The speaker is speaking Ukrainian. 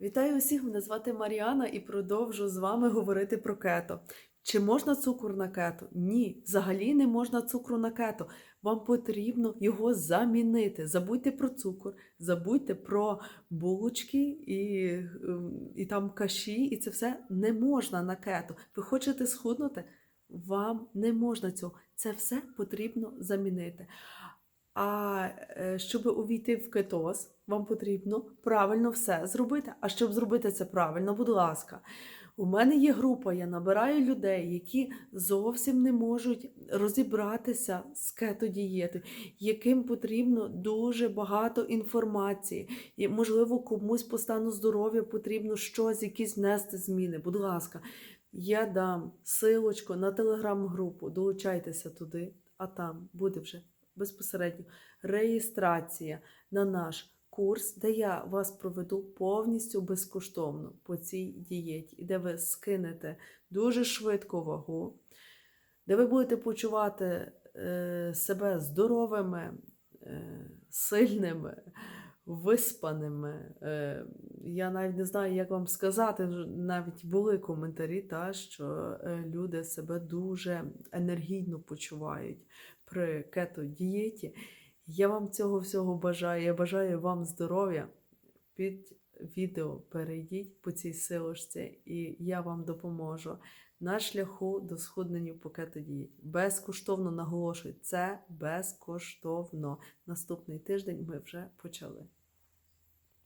Вітаю усіх! Мене звати Маріана і продовжу з вами говорити про кето. Чи можна цукор на кето? Ні, взагалі не можна цукру на кето. Вам потрібно його замінити. Забудьте про цукор, забудьте про булочки і, ем, і там каші, і це все не можна на кето. Ви хочете схуднути? Вам не можна цього. Це все потрібно замінити. А е, щоб увійти в кетоз, вам потрібно правильно все зробити. А щоб зробити це правильно, будь ласка, у мене є група, я набираю людей, які зовсім не можуть розібратися з кетодієтою, яким потрібно дуже багато інформації. І, можливо, комусь по стану здоров'я потрібно щось, якісь внести зміни. Будь ласка, я дам силочку на телеграм-групу, долучайтеся туди, а там буде вже безпосередньо реєстрація на наш курс, де я вас проведу повністю безкоштовно по цій дієті, де ви скинете дуже швидко вагу, де ви будете почувати е, себе здоровими, е, сильними, виспаними. Я навіть не знаю, як вам сказати, навіть були коментарі, та, що е, люди себе дуже енергійно почувають при кето-дієті. Я вам цього всього бажаю. Я бажаю вам здоров'я. Під відео перейдіть по цій силочці, і я вам допоможу на шляху до схуднення по кето-дієті. Безкоштовно наголошую, це безкоштовно. Наступний тиждень ми вже почали.